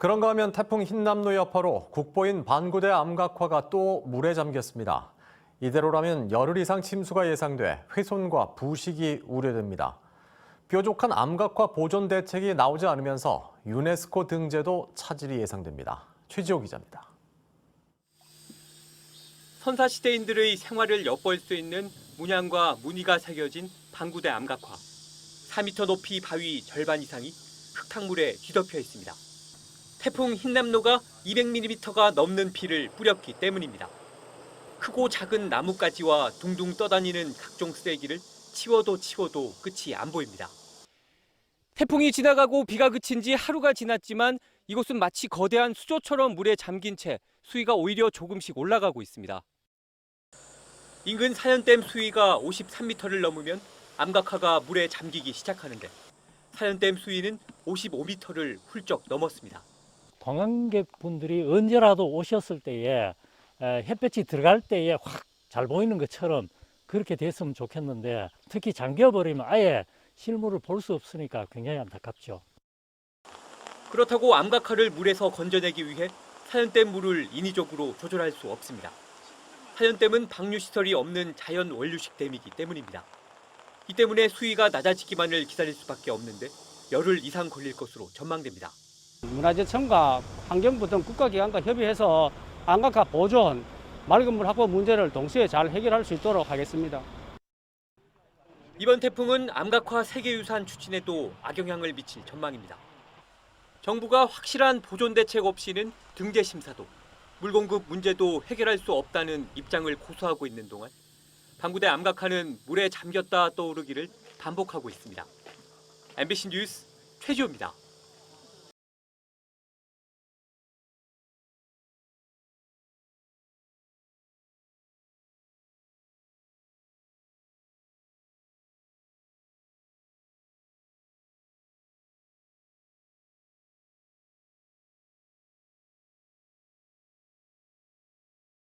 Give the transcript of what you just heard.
그런가 하면 태풍 흰남노 여파로 국보인 반구대 암각화가 또 물에 잠겼습니다. 이대로라면 열흘 이상 침수가 예상돼 훼손과 부식이 우려됩니다. 뾰족한 암각화 보존 대책이 나오지 않으면서 유네스코 등재도 차질이 예상됩니다. 최지호 기자입니다. 선사시대인들의 생활을 엿볼 수 있는 문양과 무늬가 새겨진 방구대 암각화. 4m 높이 바위 절반 이상이 흙탕물에 뒤덮여 있습니다. 태풍 흰남노가 200mm가 넘는 비를 뿌렸기 때문입니다. 크고 작은 나뭇가지와 둥둥 떠다니는 각종 쓰레기를 치워도 치워도 끝이 안 보입니다. 태풍이 지나가고 비가 그친 지 하루가 지났지만 이곳은 마치 거대한 수조처럼 물에 잠긴 채 수위가 오히려 조금씩 올라가고 있습니다. 인근 사연댐 수위가 53m를 넘으면 암각화가 물에 잠기기 시작하는데 사연댐 수위는 55m를 훌쩍 넘었습니다. 관광객분들이 언제라도 오셨을 때에 에, 햇볕이 들어갈 때에 확 잘 보이는 것처럼 그렇게 됐으면 좋겠는데 특히 잠겨버리면 아예 실물을 볼 수 없으니까 굉장히 안타깝죠. 그렇다고 암각화를 물에서 건져내기 위해 사연댐 물을 인위적으로 조절할 수 없습니다. 사연댐은 방류 시설이 없는 자연 원류식 댐이기 때문입니다. 이 때문에 수위가 낮아지기만을 기다릴 수밖에 없는데 열흘 이상 걸릴 것으로 전망됩니다. 문화재청과 환경부 등 국가기관과 협의해서 안각화 보존, 맑은 물 확보 문제를 동시에 잘 해결할 수 있도록 하겠습니다. 이번 태풍은 암각화 세계유산 추진에도 악영향을 미칠 전망입니다. 정부가 확실한 보존 대책 없이는 등재 심사도 물 공급 문제도 해결할 수 없다는 입장을 고수하고 있는 동안 방구대 암각화는 물에 잠겼다 떠오르기를 반복하고 있습니다. MBC 뉴스 최지호입니다.